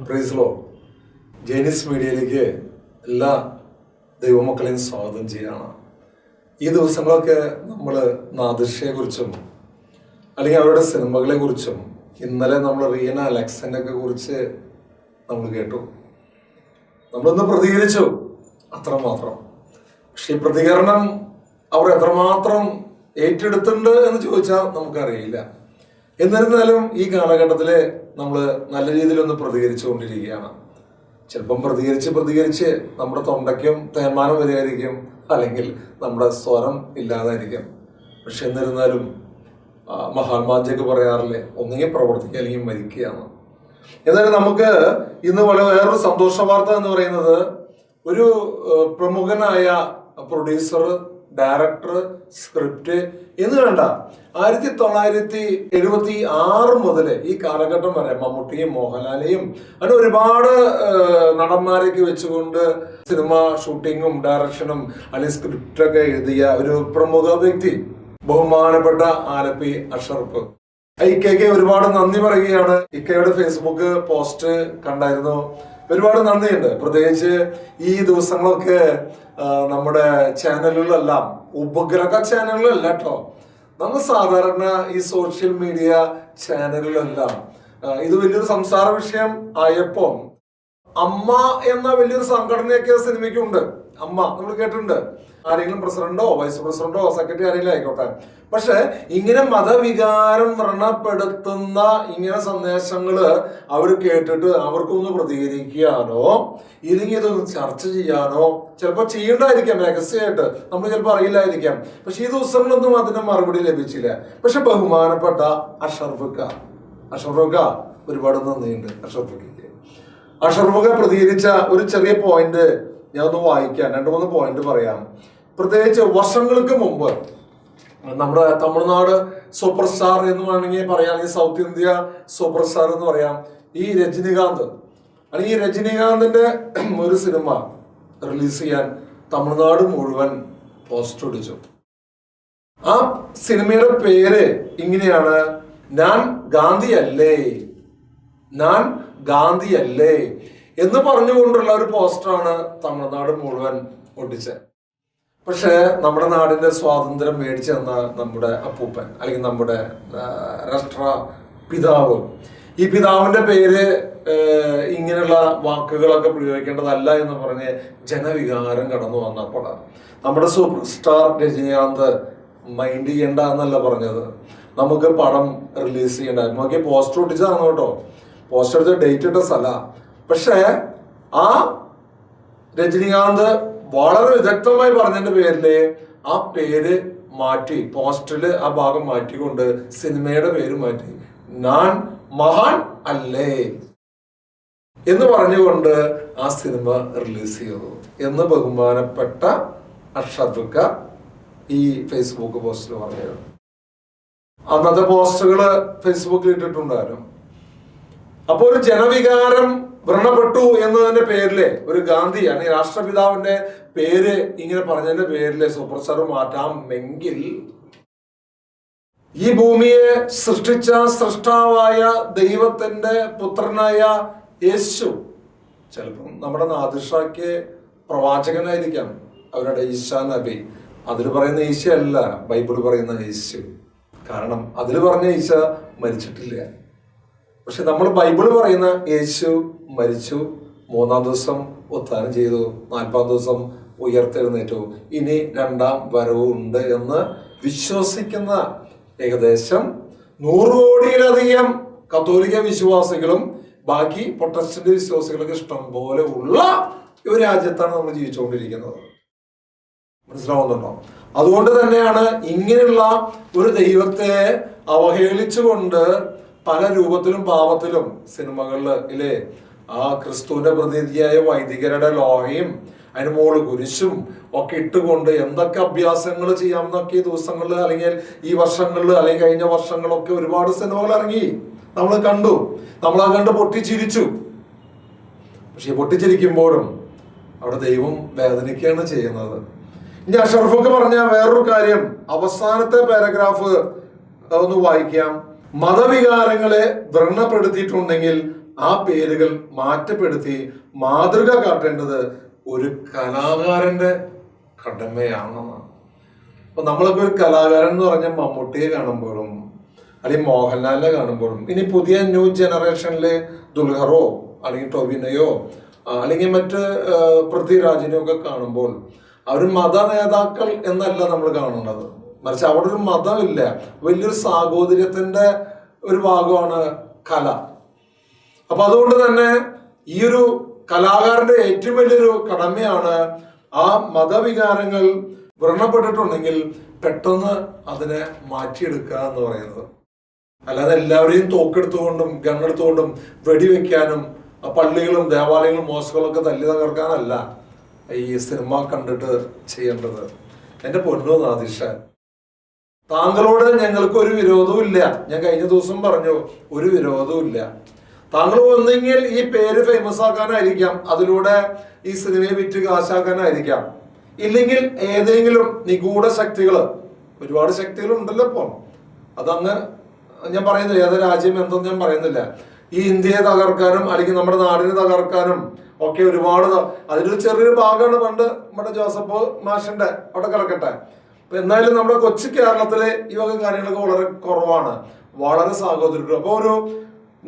പ്രൈസ്ലോ ജേനിസ് മീഡിയയിലേക്ക് എല്ലാ ദൈവമക്കളെയും സ്വാഗതം ചെയ്യാണ്. ഈ ദിവസങ്ങളൊക്കെ നമ്മൾ നാദിഷയെക്കുറിച്ചും അല്ലെങ്കിൽ അവരുടെ സിനിമകളെ കുറിച്ചും ഇന്നലെ നമ്മൾ റീന അലക്സനെ ഒക്കെ കുറിച്ച് നമ്മൾ കേട്ടു. നമ്മളൊന്ന് പ്രതികരിച്ചു അത്രമാത്രം പക്ഷെ ഈ പ്രതികരണം അവർ എത്രമാത്രം ഏറ്റെടുത്തിട്ടുണ്ട് എന്ന് ചോദിച്ചാൽ നമുക്കറിയില്ല. എന്നിരുന്നാലും ഈ കാലഘട്ടത്തിൽ നമ്മൾ നല്ല രീതിയിൽ രീതിയിലൊന്ന് പ്രതികരിച്ചുകൊണ്ടിരിക്കുകയാണ്. ചിലപ്പം പ്രതികരിച്ച് പ്രതികരിച്ച് നമ്മുടെ തൊണ്ടയ്ക്കും തേന്മാനം വരികയായിരിക്കും അല്ലെങ്കിൽ നമ്മുടെ സ്വരം ഇല്ലാതായിരിക്കും. പക്ഷെ എന്നിരുന്നാലും മഹാത്മാജിയൊക്കെ പറയാറില്ലേ ഒന്നുകിൽ പ്രവർത്തിക്കുക അല്ലെങ്കിൽ മരിക്കുകയാണ് എന്നാലും നമുക്ക് ഇന്ന് വളരെ വേറൊരു സന്തോഷ വാർത്ത എന്ന് പറയുന്നത് ഒരു പ്രമുഖനായ പ്രൊഡ്യൂസർ ഡയറക്ടർ സ്ക്രിപ്റ്റ് എന്ന് വേണ്ട. ആയിരത്തി തൊള്ളായിരത്തി എഴുപത്തി ആറ് മുതൽ ഈ കാലഘട്ടം വരെ മമ്മൂട്ടിയും മോഹൻലാലെയും അങ്ങനെ ഒരുപാട് നടന്മാരെയൊക്കെ വെച്ചുകൊണ്ട് സിനിമ ഷൂട്ടിങ്ങും ഡയറക്ഷനും അല്ലെങ്കിൽ സ്ക്രിപ്റ്റൊക്കെ എഴുതിയ ഒരു പ്രമുഖ വ്യക്തി ബഹുമാനപ്പെട്ട ആലപ്പി അഷർഫ് ഇക്കയ്ക്ക് ഒരുപാട് നന്ദി പറയുകയാണ്. ഇക്കയുടെ ഫേസ്ബുക്ക് പോസ്റ്റ് കണ്ടായിരുന്നു. ഒരുപാട് നന്ദിയുണ്ട്. പ്രത്യേകിച്ച് ഈ ദിവസങ്ങളൊക്കെ നമ്മുടെ ചാനലുകളെല്ലാം ഉപഗ്രഹ ചാനലുകളല്ല കേട്ടോ നമ്മൾ സാധാരണ ഈ സോഷ്യൽ മീഡിയ ചാനലുകളെല്ലാം ഇത് വലിയൊരു സംസാര വിഷയം ആയപ്പോൾ അമ്മ എന്ന വലിയൊരു സംഘടനയൊക്കെ സിനിമയ്ക്കുണ്ട്. അമ്മ നമ്മൾ കേട്ടിട്ടുണ്ട്. ആരെങ്കിലും പ്രസിഡന്റോ വൈസ് പ്രസിഡന്റോ സെക്രട്ടറി ആരെങ്കിലും ആയിക്കോട്ടെ. പക്ഷെ ഇങ്ങനെ മതവികാരം വ്രണപ്പെടുത്തുന്ന ഇങ്ങനെ സന്ദേശങ്ങൾ അവർ കേട്ടിട്ട് അവർക്കൊന്ന് പ്രതികരിക്കാനോ ഇല്ലെങ്കിൽ ഇതൊന്ന് ചർച്ച ചെയ്യാനോ? ചിലപ്പോൾ ചെയ്യണ്ടായിരിക്കാം രഹസ്യമായിട്ട്. നമ്മൾ ചിലപ്പോൾ അറിയില്ലായിരിക്കാം. പക്ഷെ ഈ ദിവസങ്ങളൊന്നും അതിന് മറുപടി ലഭിച്ചില്ല. പക്ഷെ ബഹുമാനപ്പെട്ട അഷർഫുക്ക അഷർഫുക്ക ഒരുപാട് നന്ദിയുണ്ട്. അഷർഫുക്കില്ലേ അഷർഫുക പ്രതികരിച്ച ഒരു ചെറിയ പോയിന്റ് ഞാൻ ഒന്ന് വായിക്കാം. രണ്ട് മൂന്ന് പോയിന്റ് പറയാം. പ്രത്യേകിച്ച് വർഷങ്ങൾക്ക് മുമ്പ് നമ്മുടെ തമിഴ്നാട് സൂപ്പർ സ്റ്റാർ എന്ന് വേണമെങ്കിൽ പറയാം. അല്ലെങ്കിൽ സൗത്ത് ഇന്ത്യ സൂപ്പർ സ്റ്റാർ എന്ന് പറയാം. ഈ രജനികാന്ത്. അല്ലെങ്കിൽ രജനികാന്തിന്റെ ഒരു സിനിമ റിലീസ് ചെയ്യാൻ തമിഴ്നാട് മുഴുവൻ പോസ്റ്റർ അടിച്ചു ആ സിനിമയുടെ പേര് ഇങ്ങനെയാണ്. ഞാൻ ഗാന്ധിയല്ലേ? ഞാൻ ഗാന്ധിയല്ലേ? എന്ന് പറഞ്ഞുകൊണ്ടുള്ള ഒരു പോസ്റ്ററാണ് തമിഴ്നാട് മുഴുവൻ ഒട്ടിച്ചത്. പക്ഷേ നമ്മുടെ നാടിന്റെ സ്വാതന്ത്ര്യം മേടിച്ചു തന്ന നമ്മുടെ അപ്പൂപ്പൻ അല്ലെങ്കിൽ നമ്മുടെ രാഷ്ട്ര പിതാവ്. ഈ പിതാവിന്റെ പേര് ഇങ്ങനെയുള്ള വാക്കുകളൊക്കെ പ്രയോഗിക്കേണ്ടതല്ല എന്ന് പറഞ്ഞ് ജനവികാരം കടന്നു വന്നപ്പോഴാണ് നമ്മുടെ സൂപ്പർ സ്റ്റാർ രജനീകാന്ത് മൈൻഡ് ചെയ്യണ്ട എന്നല്ല പറഞ്ഞത്. നമുക്ക് പടം റിലീസ് ചെയ്യണ്ട. നോക്കി പോസ്റ്റർ ഒട്ടിച്ചതാണ് കേട്ടോ. പോസ്റ്റർ ഡേറ്റ് ഇട്ട സ്ഥല. പക്ഷേ ആ രജനീകാന്ത് വളരെ വിദഗ്ധമായി പറഞ്ഞതിന്റെ പേരിൽ ആ പേര് മാറ്റി പോസ്റ്ററിൽ ആ ഭാഗം മാറ്റിക്കൊണ്ട് സിനിമയുടെ പേര് മാറ്റി. ഞാൻ മഹാൻ അല്ലേ? എന്ന് പറഞ്ഞുകൊണ്ട് ആ സിനിമ റിലീസ് ചെയ്തു. എന്ന് ബഹുമാനപ്പെട്ട അഷദ്ക്ക ഈ ഫേസ്ബുക്ക് പോസ്റ്റിൽ പറഞ്ഞത് അന്നത്തെ പോസ്റ്റുകൾ ഫേസ്ബുക്കിൽ ഇട്ടിട്ടുണ്ടായിരുന്നു. അപ്പൊ ഒരു ജനവികാരം വ്രണപ്പെട്ടു എന്നതിന്റെ പേരിൽ ഒരു ഗാന്ധി അല്ലെങ്കിൽ രാഷ്ട്രപിതാവിന്റെ പേര് ഇങ്ങനെ പറഞ്ഞതിന്റെ പേരിൽ സൂപ്പർ സ്റ്റാർ മാറ്റാമെങ്കിൽ ഈ ഭൂമിയെ സൃഷ്ടിച്ച സൃഷ്ടാവായ ദൈവത്തിന്റെ പുത്രനായ യേശു ചിലപ്പം നമ്മുടെ നാദിഷയ്ക്ക് പ്രവാചകനായിരിക്കാം അവരുടെ ഈശാ നബി. അതിൽ പറയുന്ന ഈശ അല്ല ബൈബിൾ പറയുന്ന യേശു. കാരണം അതിൽ പറഞ്ഞ ഈശ മരിച്ചിട്ടില്ല. പക്ഷെ നമ്മൾ ബൈബിൾ പറയുന്ന യേശു മരിച്ചു മൂന്നാം ദിവസം ഉത്ഥാനം ചെയ്തു നാൽപ്പാം ദിവസം ഉയർത്തെഴുന്നേറ്റു. ഇനി രണ്ടാം വരവുണ്ട് എന്ന് വിശ്വസിക്കുന്ന ഏകദേശം നൂറ് കോടിയിലധികം കത്തോലിക്ക വിശ്വാസികളും ബാക്കി പ്രൊട്ടസ്റ്റന്റ് വിശ്വാസികൾക്ക് ഇഷ്ടം പോലെ ഉള്ള ഒരു രാജ്യത്താണ് നമ്മൾ ജീവിച്ചുകൊണ്ടിരിക്കുന്നത്. മനസ്സിലാവുന്നുണ്ടോ? അതുകൊണ്ട് തന്നെയാണ് ഇങ്ങനെയുള്ള ഒരു ദൈവത്തെ അവഹേളിച്ചുകൊണ്ട് പല രൂപത്തിലും ഭാവത്തിലും സിനിമകളിൽ ഇല്ലേ? ആ ക്രിസ്തുവിന്റെ പ്രതിനിധിയായ വൈദികരുടെ ലോഹയും അതിന് മുകളിൽ കുരിശും ഒക്കെ ഇട്ടുകൊണ്ട് എന്തൊക്കെ അഭ്യാസങ്ങൾ ചെയ്യാമെന്നൊക്കെ ഈ ദിവസങ്ങളിൽ അല്ലെങ്കിൽ ഈ വർഷങ്ങളിൽ അല്ലെങ്കിൽ കഴിഞ്ഞ വർഷങ്ങളൊക്കെ ഒരുപാട് സിനിമകൾ ഇറങ്ങി. നമ്മൾ കണ്ടു. നമ്മൾ ആ കണ്ട് പൊട്ടിച്ചിരിച്ചു. പക്ഷെ പൊട്ടിച്ചിരിക്കുമ്പോഴും അവിടെ ദൈവം വേദനിക്കുകയാണ് ചെയ്യുന്നത്. ഇനി അഷറഫൊക്കെ പറഞ്ഞ വേറൊരു കാര്യം. അവസാനത്തെ പാരഗ്രാഫ് ഒന്ന് വായിക്കാം. മതവികാരങ്ങളെ വ്രണപ്പെടുത്തിയിട്ടുണ്ടെങ്കിൽ ആ പേരുകൾ മാറ്റപ്പെടുത്തി മാതൃക കാട്ടേണ്ടത് ഒരു കലാകാരന്റെ കടമയാണെന്നാണ്. അപ്പൊ നമ്മളിപ്പോ ഒരു കലാകാരൻ എന്ന് പറഞ്ഞ മമ്മൂട്ടിയെ കാണുമ്പോഴും അല്ലെങ്കിൽ മോഹൻലാലിനെ കാണുമ്പോഴും ഇനി പുതിയ ന്യൂ ജനറേഷനിലെ ദുൽഹറോ അല്ലെങ്കിൽ ടൊവിനയോ ആ, അല്ലെങ്കിൽ മറ്റ് പൃഥ്വിരാജിനെയൊക്കെ കാണുമ്പോൾ അവർ മത നേതാക്കൾ എന്നല്ല നമ്മൾ കാണുന്നത്. മറിച്ച് അവിടെ ഒരു മതമില്ല. വലിയൊരു സാഹോദര്യത്തിന്റെ ഒരു ഭാഗമാണ് കല. അപ്പൊ അതുകൊണ്ട് തന്നെ ഈ ഒരു കലാകാരന്റെ ഏറ്റവും വലിയൊരു കടമയാണ് ആ മതവികാരങ്ങൾ വ്രണപ്പെട്ടിട്ടുണ്ടെങ്കിൽ പെട്ടെന്ന് അതിനെ മാറ്റിയെടുക്കുക എന്ന് പറയുന്നത്. അല്ലാതെ എല്ലാവരെയും തോക്കെടുത്തുകൊണ്ടും ഗണ്ണെടുത്തുകൊണ്ടും വെടിവെക്കാനും പള്ളികളും ദേവാലയങ്ങളും മോസ്കുകളൊക്കെ തല്ലി തകർക്കാനല്ല ഈ സിനിമ കണ്ടിട്ട് ചെയ്യേണ്ടത്. എന്റെ പൊന്നു നാദിഷ താങ്കളോട് ഞങ്ങൾക്ക് ഒരു വിരോധവും ഇല്ല. ഞാൻ കഴിഞ്ഞ ദിവസം പറഞ്ഞു ഒരു വിരോധവും ഇല്ല. താങ്കൾ ഒന്നെങ്കിൽ ഈ പേര് ഫേമസ് ആക്കാനായിരിക്കാം. അതിലൂടെ ഈ സിനിമയെ വിറ്റ് കാശാക്കാനായിരിക്കാം. ഇല്ലെങ്കിൽ ഏതെങ്കിലും നിഗൂഢ ശക്തികൾ ഒരുപാട് ശക്തികൾ ഉണ്ടല്ലോ ഇപ്പം. അതങ്ങ് ഞാൻ പറയുന്നില്ല ഏത് രാജ്യം എന്തെന്ന് ഞാൻ പറയുന്നില്ല. ഈ ഇന്ത്യയെ തകർക്കാനും അല്ലെങ്കിൽ നമ്മുടെ നാടിനെ തകർക്കാനും ഒക്കെ ഒരുപാട് അതിലൊരു ചെറിയൊരു ഭാഗമാണ് പണ്ട് നമ്മുടെ ജോസഫ് മാഷിന്റെ അവിടെ കിടക്കട്ടെ. അപ്പൊ എന്നാലും നമ്മുടെ കൊച്ചു കേരളത്തിലെ ഈ വക കാര്യങ്ങളൊക്കെ വളരെ കുറവാണ്. വളരെ സാഹോദര്യം അപ്പൊ ഒരു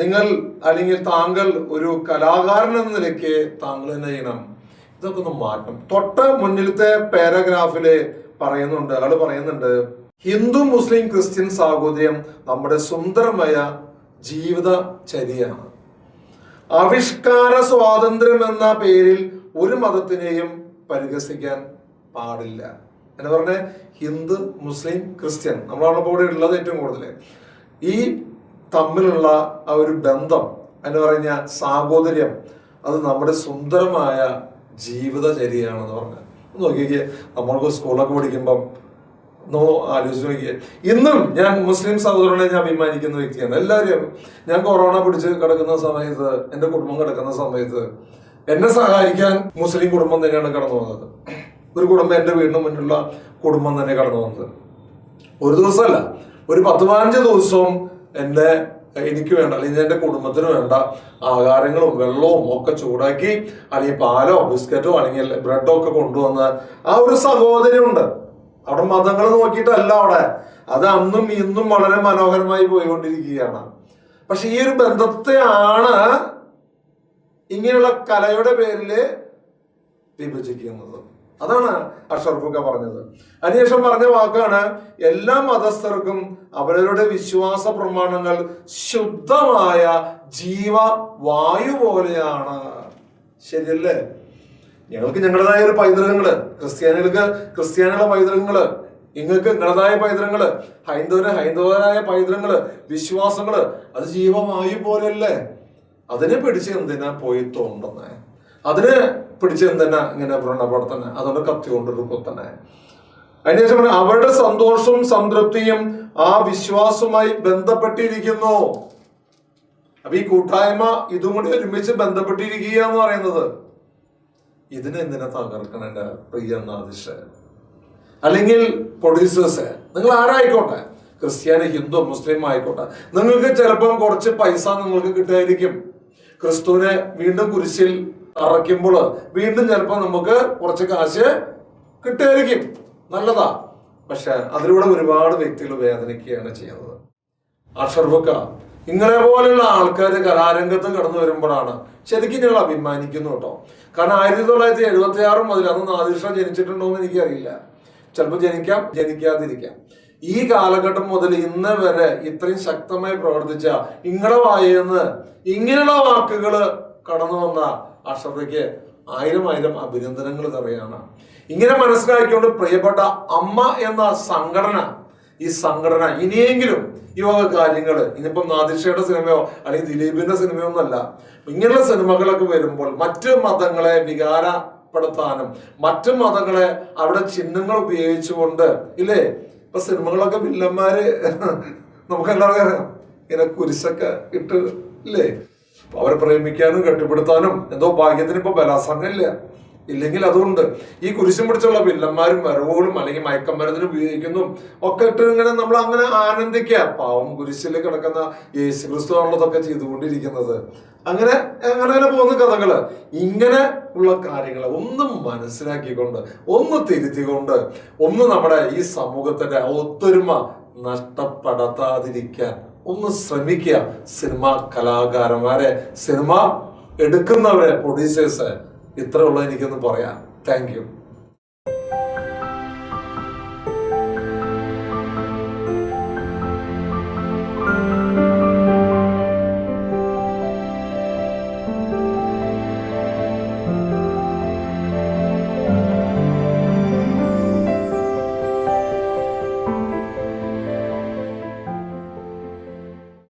നിങ്ങൾ അല്ലെങ്കിൽ താങ്കൾ ഒരു കലാകാരൻ എന്ന നിലയ്ക്ക് താങ്കൾ തന്നെ ചെയ്യണം. ഇതൊക്കെ ഒന്ന് മാറ്റണം. തൊട്ട് മുന്നിലത്തെ പാരഗ്രാഫിൽ പറയുന്നുണ്ട് ആൾ പറയുന്നുണ്ട് ഹിന്ദു മുസ്ലിം ക്രിസ്ത്യൻ സാഹോദര്യം നമ്മുടെ സുന്ദരമായ ജീവിത ചര്യയാണ് ആവിഷ്കാര സ്വാതന്ത്ര്യം എന്ന പേരിൽ ഒരു മതത്തിനെയും പരിഹസിക്കാൻ പാടില്ല. എന്ന് പറഞ്ഞ? Hindu Muslim Christian. നമ്മളവിടെ കൂടെ ഉള്ളത് ഏറ്റവും കൂടുതൽ ഈ തമ്മിലുള്ള ആ ഒരു ബന്ധം എന്ന് പറഞ്ഞ സാഹോദര്യം അത് നമ്മുടെ സുന്ദരമായ ജീവിതചര്യയാണെന്ന് പറഞ്ഞ. നോക്കിക്കേ. നമ്മൾക്ക് സ്കൂളൊക്കെ പഠിക്കുമ്പം നോ ആലോചിച്ച് നോക്കിയേ ഇന്നും ഞാൻ മുസ്ലിം സഹോദരനെ ഞാൻ അഭിമാനിക്കുന്ന വ്യക്തിയാണ്. എല്ലാവരും ഞാൻ കൊറോണ പിടിച്ച് കിടക്കുന്ന സമയത്ത് എന്റെ കുടുംബം കിടക്കുന്ന സമയത്ത് എന്നെ സഹായിക്കാൻ മുസ്ലിം കുടുംബം തന്നെയാണ് കടന്നു വന്നത് ഒരു കുടുംബം എന്റെ വീടിന് മുന്നിലുള്ള കുടുംബം തന്നെ കടന്നു വന്നത്. ഒരു ദിവസമല്ല ഒരു പത്ത് പതിനഞ്ച് ദിവസവും എന്റെ എനിക്ക് വേണ്ട അല്ലെങ്കിൽ എന്റെ കുടുംബത്തിന് വേണ്ട ആഹാരങ്ങളും വെള്ളവും ഒക്കെ ചൂടാക്കി അല്ലെങ്കിൽ പാലോ ബിസ്ക്കറ്റോ അല്ലെങ്കിൽ ബ്രെഡോ ഒക്കെ കൊണ്ടുവന്ന ആ ഒരു സഹോദരിയുണ്ട് അവിടെ മതങ്ങൾ നോക്കിയിട്ടല്ല അവിടെ. അത് അന്നും ഇന്നും വളരെ മനോഹരമായി പോയിക്കൊണ്ടിരിക്കുകയാണ്. പക്ഷെ ഈ ഒരു ബന്ധത്തെയാണ് ഇങ്ങനെയുള്ള കലയുടെ പേരിൽ വിഭജിക്കുന്നത്. അതാണ് അഷർഫുക്ക പറഞ്ഞത്. അതിനുശേഷം പറഞ്ഞ വാക്കാണ് എല്ലാ മതസ്ഥർക്കും അവരവരുടെ വിശ്വാസ പ്രമാണങ്ങൾ ശുദ്ധമായ ജീവ വായു പോലെയാണ്. ശരിയല്ലേ? ഞങ്ങൾക്ക് ഞങ്ങളുടേതായ ഒരു പൈതൃകങ്ങൾ ക്രിസ്ത്യാനികൾക്ക് ക്രിസ്ത്യാനികളുടെ പൈതൃകങ്ങൾ നിങ്ങൾക്ക് നിങ്ങളുടേതായ പൈതൃകങ്ങൾ ഹൈന്ദവന് ഹൈന്ദവരായ പൈതൃകങ്ങൾ വിശ്വാസങ്ങൾ അത് ജീവമായി പോലെയല്ലേ? അതിനെ പിടിച്ച് എന്തിനാ പോയി തോണ്ടുന്നേ? അതിനെ പിടിച്ച് തന്നെ ഇങ്ങനെ വ്രണപ്പെടുത്തന്നെ അതുകൊണ്ട് കത്തി കൊണ്ടൊരു കുത്തനെ അതിനുശേഷം അവരുടെ സന്തോഷവും സംതൃപ്തിയും ആ വിശ്വാസവുമായി ബന്ധപ്പെട്ടിരിക്കുന്നു. അപ്പൊ ഈ കൂട്ടായ്മ ഇതും കൂടി ഒരുമിച്ച് ബന്ധപ്പെട്ടിരിക്കുക എന്ന് പറയുന്നത്. ഇതിനെ എന്തിനാ തകർക്കണം പ്രിയ നാദിഷ് അല്ലെങ്കിൽ പ്രൊഡ്യൂസേഴ്സ് നിങ്ങൾ ആരായിക്കോട്ടെ? ക്രിസ്ത്യാനി ഹിന്ദു മുസ്ലിം ആയിക്കോട്ടെ. നിങ്ങൾക്ക് ചിലപ്പം കുറച്ച് പൈസ നിങ്ങൾക്ക് കിട്ടുമായിരിക്കും ക്രിസ്തുവിനെ വീണ്ടും കുരിശിൽ അറയ്ക്കുമ്പോൾ വീണ്ടും ചിലപ്പോൾ നമുക്ക് കുറച്ച് കാശ് കിട്ടുമായിരിക്കും. നല്ലതാ. പക്ഷെ അതിലൂടെ ഒരുപാട് വ്യക്തികൾ വേദനിക്കുകയാണ് ചെയ്യുന്നത്. അഷർഫക്ക ഇങ്ങനെ പോലെയുള്ള ആൾക്കാർ കലാരംഗത്ത് കടന്നു വരുമ്പോഴാണ് ശരിക്കും ഞങ്ങൾ അഭിമാനിക്കുന്നു കേട്ടോ. കാരണം ആയിരത്തി തൊള്ളായിരത്തി എഴുപത്തി ആറ് മുതൽ അന്ന് നാദിഷ ജനിച്ചിട്ടുണ്ടോ എന്ന് എനിക്കറിയില്ല. ചിലപ്പോൾ ജനിക്കാം ജനിക്കാതിരിക്കാം. ഈ കാലഘട്ടം മുതൽ ഇന്ന് വരെ ഇത്രയും ശക്തമായി പ്രവർത്തിച്ച ഇങ്ങളെ വായെന്ന് ഇങ്ങനെയുള്ള വാക്കുകൾ കടന്നു വന്ന അഷറയ്ക്ക് ആയിരം ആയിരം അഭിനന്ദനങ്ങൾ തറയാണ് ഇങ്ങനെ മനസ്സിലാക്കിക്കൊണ്ട് പ്രിയപ്പെട്ട അമ്മ എന്ന സംഘടന ഈ സംഘടന ഇനിയെങ്കിലും ഈ വക കാര്യങ്ങൾ ഇനിയിപ്പം നാദിഷയുടെ സിനിമയോ അല്ലെങ്കിൽ ദിലീപിന്റെ സിനിമയോ ഒന്നല്ല ഇങ്ങനെയുള്ള സിനിമകളൊക്കെ വരുമ്പോൾ മറ്റ് മതങ്ങളെ വികാരപ്പെടുത്താനും മറ്റ് മതങ്ങളെ അവിടെ ചിഹ്നങ്ങൾ ഉപയോഗിച്ചുകൊണ്ട് ഇല്ലേ? ഇപ്പൊ സിനിമകളൊക്കെ വില്ലന്മാര് നമുക്ക് എല്ലാവർക്കും അറിയാം. ഇങ്ങനെ കുരിശൊക്കെ ഇട്ട് ഇല്ലേ? അവരെ പ്രേമിക്കാനും കെട്ടിപ്പിടുത്താനും എന്തോ ഭാഗ്യത്തിന് ഇപ്പൊ ബലാസംഗം ഇല്ല ഇല്ലെങ്കിൽ അതുകൊണ്ട് ഈ കുരിശും പിടിച്ചുള്ള വില്ലന്മാരും വരവുകളും അല്ലെങ്കിൽ മയക്കം മരുന്നിനും ഉപയോഗിക്കുന്നു. ഒക്കെ ഇട്ട് ഇങ്ങനെ നമ്മൾ അങ്ങനെ ആനന്ദിക്കുക. പാവം കുരിശിൽ കിടക്കുന്ന യേശു ക്രിസ്തു ആണുള്ളതൊക്കെ ചെയ്തുകൊണ്ടിരിക്കുന്നത്. അങ്ങനെ അങ്ങനെ തന്നെ പോകുന്ന കഥകൾ. ഇങ്ങനെ ഉള്ള കാര്യങ്ങൾ ഒന്നും മനസ്സിലാക്കിക്കൊണ്ട് ഒന്ന് തിരുത്തിക്കൊണ്ട് ഒന്ന് നമ്മുടെ ഈ സമൂഹത്തിന്റെ ഒത്തൊരുമ നഷ്ടപ്പെടുത്താതിരിക്കാൻ ഒന്ന് ശ്രമിക്കുക. സിനിമ കലാകാരന്മാരെ സിനിമ എടുക്കുന്നവരെ പ്രൊഡ്യൂസേഴ്സ് ഇത്രയുള്ള എനിക്കൊന്ന് പറയാം താങ്ക്